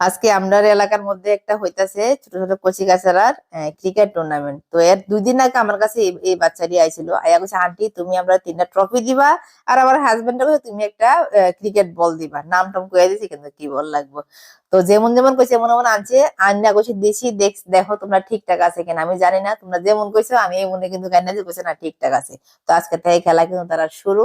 আজকে আমরার এলাকার মধ্যে একটা হইতাছে ছোট ছোট কচি কাছারার ক্রিকেট টুর্নামেন্ট তো এর দুই দিন আগে আমার কাছে এই- বাচ্চাটি আইছিল। আয়া কইছে, আন্টি, তুমি আমরা তিনটা ট্রফি দিবা আর আমার হাজবেন্ড কইছে, তুমি একটা ক্রিকেট বল দিবা। নাম টাম কয়ে দিছি, কিন্তু কি বল লাগবো? তো যেমন যেমন কইছে, এমন এমন আনছে। আন্না কইছে দিছি দেখ, দেখো তোমরা ঠিকঠাক আছে কিনা? আমি জানি না, তোমরা যেমন কইছো, আমি এই মনে কিন্তু কান্না দিয়ে কইছে, না, ঠিকঠাক আছে। তো আজকে থেকে খেলা কিন্তু তারা শুরু।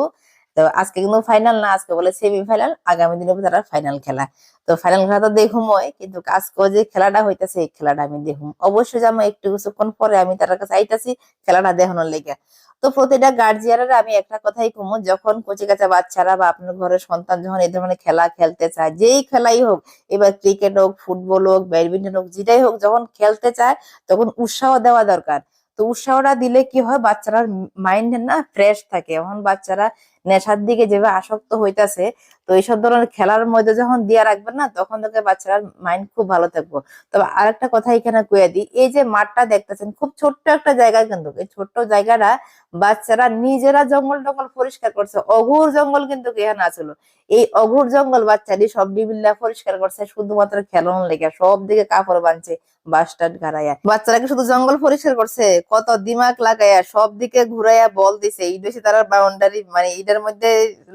তো আজকে কিন্তু ফাইনাল না, আজকে বলে সেমি ফাইনাল আগামী দিনে তারা ফাইনাল খেলা তো ফাইনাল খেলা তো দেখুম ওই কিন্তু আজকে যে খেলাটা হইতাছে, এই খেলাটা আমি দেখুম। অবশ্যই যে আমি একটু কিছুক্ষণ পরে আমি তার কাছে আইতাছি খেলাটা দেখানোর লেগে। তো প্রতিটা গার্জিয়ানের আমি একটা কথাই কমু, যখন কচি কাঁচা বাচ্চারা বা আপনার ঘরের সন্তান যখন এই ধরনের খেলা খেলতে চায়, যেই খেলাই হোক, এবার ক্রিকেট হোক ফুটবল হোক ব্যাডমিন্টন হোক, যেটাই হোক, যখন খেলতে চায়, তখন উৎসাহ দেওয়া দরকার। তো উৎসাহটা দিলে কি হয় বাচ্চারা মাইন্ড না ফ্রেশ থাকে। এখন বাচ্চারা নেশার দিকে যেভাবে আসক্ত হইতাছে, তো এইসব ধরনের খেলার মধ্যে যখন দিয়া রাখবেন না, তখন থেকে বাচ্চারা মাইন্ড খুব ভালো থাকব। তবে আরেকটা কথা এখানে কয়ে দিই, এই যে মাঠটা দেখতেছেন, খুব ছোট্ট একটা জায়গা কিন্তু, এই ছোট্ট জায়গাটা বাচ্চারা নিজেরা জঙ্গল টঙ্গল পরিষ্কার করছে, অঘুর জঙ্গল কিন্তু এখানে আছিল এই অঘুর জঙ্গল বাচ্চাটি সব বিবিল্লা পরিষ্কার করছে, শুধুমাত্র খেলানোর লেগে, সব দিকে কাপড় বানছে বাসটাট গাড়াইয়া বাচ্চারাকে শুধু জঙ্গল পরিষ্কার করছে, কত দিমাগ লাগাইয়া, সব দিকে ঘুরাইয়া বল দিছে, এই বেশি তারা বাউন্ডারি মানে এটার মধ্যে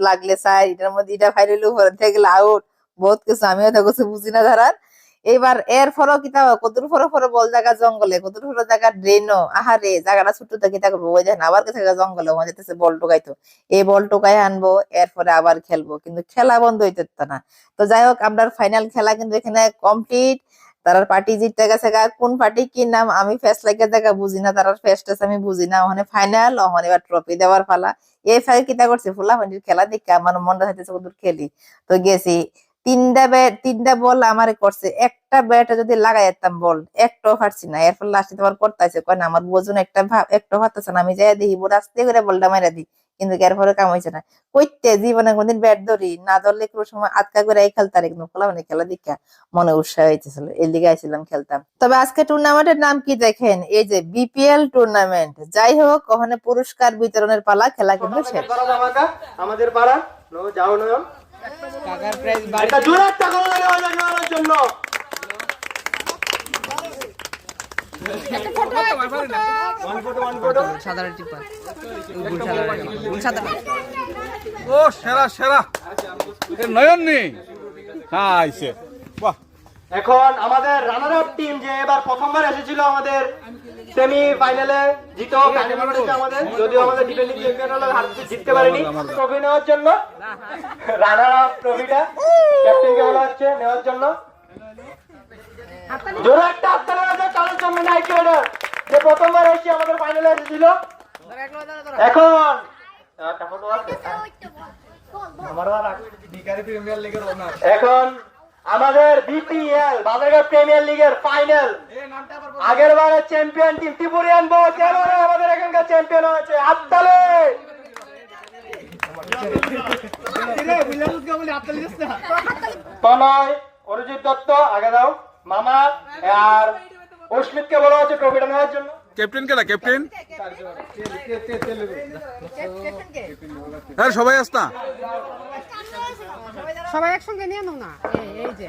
লাগলে চাই, এটার মধ্যে এটা ফাইলে উপরে থেকে আউট বহুত কিছু, আমিও তো কিছু বুঝি না ধরার। এবার এর ফরও কিতা কতর ফরো ফরো বল জায়গা জঙ্গলে কতর ফরো জায়গা ড্রেনও আহারে, জায়গাটা ছোট তো কিতা করব দেখেন আবার কিছু জঙ্গলে ওখানে যেতেছে বল টোকাইতো এই বল টোকাই আনব, এরপরে আবার খেলব। কিন্তু খেলা বন্ধ হইতে না। তো যাই হোক, আমরা ফাইনাল খেলা কিন্তু এখানে কমপ্লিট তারার পার্টি জিততে গেছে কোন পার্টি কি নাম আমি ফেস লাগে দেখা বুঝি না, তারার ফেস টেস আমি বুঝি না, ওখানে ফাইনাল ওখানে এবার ট্রফি দেওয়ার ফালা এই ফাইল কিতা করছে? ফুলা ফান্ডির খেলা দেখে আমার মনটা হইতেছে কত খেলি। তো গেছি। তিনটা ব্যাট তিনটা বল আমার করছে। একটা ব্যাটে যদি লাগাই যেতাম বল একটাও ফাটছি না। এরপর লাস্টে তোমার করতেছে কয় না, আমার বোঝুন একটা ভাব একটা ফাটতেছে না, আমি যাই দেখি আস্তে করে বলটা মারা দিই। কিন্তু এরপরে কাম হয়েছে না। কইতে জীবনে কোনদিন ব্যাট ধরি না ধরলে কোনো সময় আটকা করে এই খেলতারে কিন্তু খোলা মানে খেলা দেখা মনে উৎসাহ হইতেছিল এর লিগে আইছিলাম খেলতাম। তবে আজকে টুর্নামেন্টের নাম কি দেখেন? এই যে বিপিএল টুর্নামেন্ট যাই হোক ওখানে পুরস্কার বিতরণের পালা খেলা কিন্তু শেষ। আমাদের পাড়া। যাও নয়ন কাকার প্রাইজ না নেওয়ার জন্য, ও সেরা সেরা। নয়ন নেই। হ্যাঁ বাহ। এখন আমাদের রানার আপ টিম যে এবার প্রথমবার এসেছিল আমাদের সেমি ফাইনালে জিতো আমাদের? যদিও আমাদের ডিফেন্ডিং চ্যাম্পিয়ন হলো হারতে জিততে পারেনি। ট্রফি নেওয়ার জন্য। রানার আপ ট্রফিটা ক্যাপ্টেনকে বলা হচ্ছে নেওয়ার জন্য। জোরে একটা আছে কারোর জন্য নাইট রাইডার যে প্রথমবার এসে আমাদের ফাইনালে এসেছিল এখন এখন আমাদের বিপিএল বাজারঘাট প্রিমিয়ার লিগের ফাইনাল আগের বারের চ্যাম্পিয়ন টিম ত্রিপুরিয়ান বোর্ড এবারে আমাদের এখানকার চ্যাম্পিয়ন হয়েছে তনয় অরিজিৎ দত্ত আগে দাও মামা আর বলা হচ্ছে ট্রফিটা নেওয়ার জন্য। ক্যাপ্টেন কেনা ক্যাপ্টেন? হ্যাঁ সবাই আসতা। সবাই একসঙ্গে নিয়ে নাও না। এই এই যে।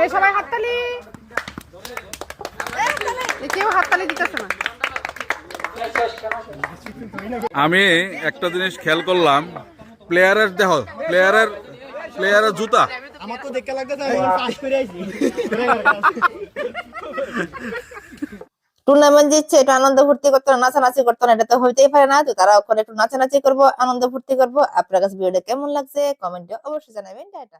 এই সবাই হাততালি। কেউ হাততালি দিতেছে না। আমি একটা জিনিস খেয়াল করলাম প্লেয়ারের দেখো প্লেয়ারের প্লেয়ারের জুতা। টুর্নামেন্ট জিতছে একটু আনন্দ ফুর্তি করতো নাচানাচি করতো না এটা তো হইতেই পারে না। তো তারা ওখানে একটু নাচানাচি করব আনন্দ ফুর্তি করব। আপনার কাছে ভিডিওটা কেমন লাগছে কমেন্টে অবশ্যই জানাবেন। টাটা।